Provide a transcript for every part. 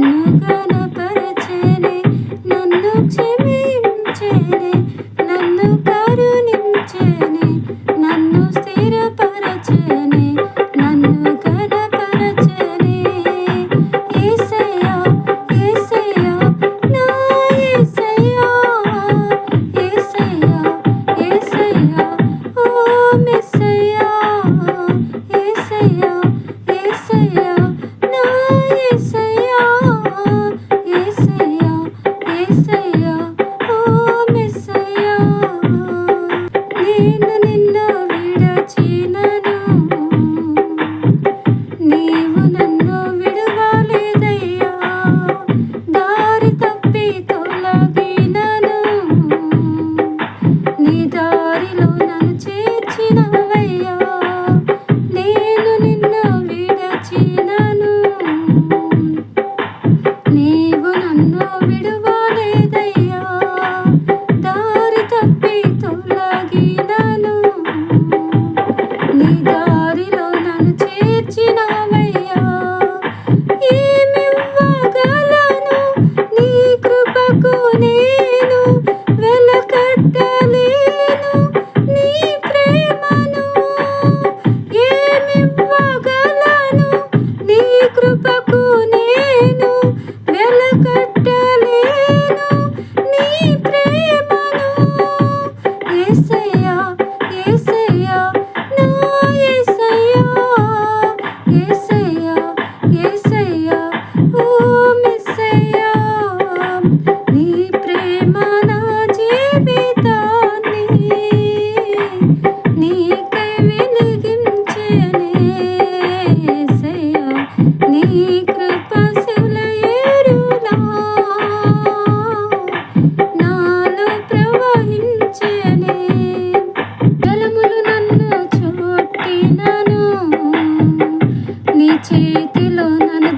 nunca 你。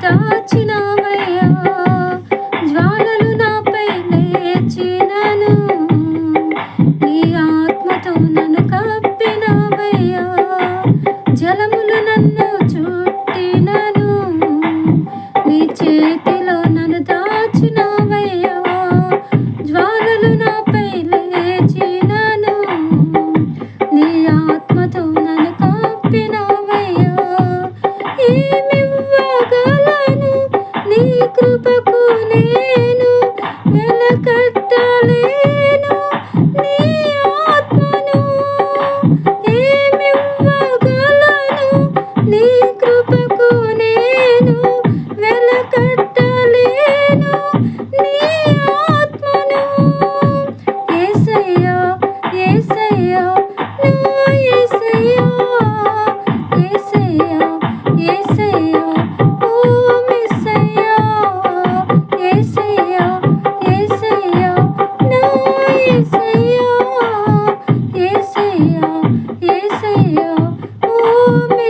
దాచినావయ్యా జ్వాలలు నాపై లేచినను. నీ ఆత్మతో నన్ను కప్పినావయ్యా జలములు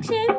ക്ഷമ